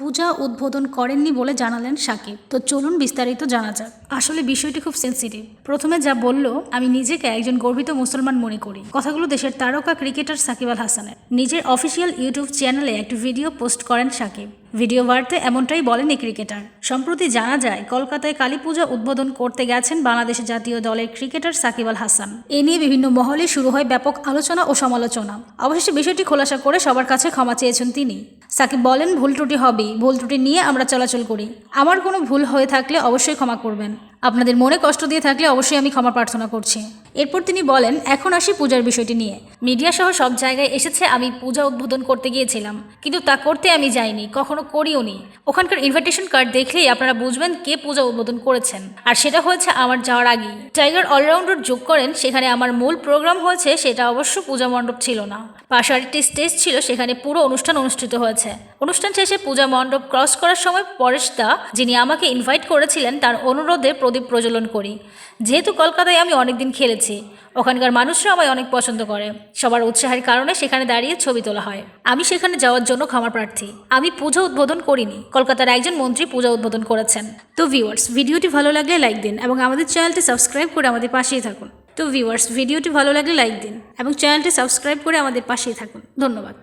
পূজা উদ্বোধন করেননি বলে জানালেন সাকিব। তো চলুন বিস্তারিত জানা যাক। আসলে বিষয়টি খুব সেন্সিটিভ প্রথমে যা বলল, আমি নিজেকে একজন গর্বিত মুসলমান মনে করি। কথাগুলো দেশের তারকা ক্রিকেটার সাকিব আল হাসানের। নিজের অফিসিয়াল ইউটিউব চ্যানেলে একটি ভিডিও পোস্ট করেন সাকিব। ভিডিও বার্তে এমনটাই বলেন এই ক্রিকেটার। সম্প্রতি জানা যায়, কলকাতায় কালী পূজা উদ্বোধন করতে গেছেন বাংলাদেশ জাতীয় দলের ক্রিকেটার সাকিব আল হাসান। এ নিয়ে বিভিন্ন মহলে শুরু হয় ব্যাপক আলোচনা ও সমালোচনা। অবশেষে বিষয়টি খোলাসা করে সবার কাছে ক্ষমা চেয়েছেন তিনি। সাকিব বলেন, ভুল ত্রুটি হবেই। ভুল ত্রুটি নিয়ে আমরা চলাচল করি। আমার কোনো ভুল হয়ে থাকলে অবশ্যই ক্ষমা করবেন। আপনাদের মনে কষ্ট দিয়ে থাকলে অবশ্যই আমি ক্ষমা প্রার্থনা করছি। এরপর তিনি বলেন, এখন আসি পূজার বিষয়টি নিয়ে। মিডিয়া সহ সব জায়গায় এসেছে, আমি পূজা উদ্বোধন করতে গিয়েছিলাম। কিন্তু তা করতে আমি যাইনি, কখনো করিও নি। ওখানকার ইনভাইটেশন কার্ড দেখলেই আপনারা বুঝবেন কে পূজা উদ্বোধন করেছেন। আর সেটা হয়েছে আমার যাওয়ার আগেই। টাইগার অলরাউন্ডার যোগ করেন, সেখানে আমার মূল প্রোগ্রাম হয়েছে, সেটা অবশ্য পূজা মণ্ডপ ছিল না। পাশে আরেকটি স্টেজ ছিল, সেখানে পুরো অনুষ্ঠান অনুষ্ঠিত হয়েছে। অনুষ্ঠান শেষে পূজা মণ্ডপ ক্রস করার সময় পরেশ দা যিনি আমাকে ইনভাইট করেছিলেন, তার অনুরোধে প্রদীপ প্রজ্বলন করি। যেহেতু কলকাতায় আমি অনেকদিন খেলেছি ওখানকার মানুষরা আমায় অনেক পছন্দ করে। সবার উৎসাহের কারণে সেখানে দাঁড়িয়ে ছবি তোলা হয়। আমি সেখানে যাওয়ার জন্য ক্ষমা প্রার্থী। আমি পূজা উদ্বোধন করিনি। কলকাতার একজন মন্ত্রী পূজা উদ্বোধন করেছেন। তো ভিউয়ার্স ভিডিওটি ভালো লাগলে লাইক দিন এবং আমাদের চ্যানেলটি সাবস্ক্রাইব করে আমাদের পাশেই থাকুন। তো ভিউয়ার্স ভিডিওটি ভালো লাগলে লাইক দিন এবং চ্যানেলটি সাবস্ক্রাইব করে আমাদের পাশেই থাকুন। ধন্যবাদ।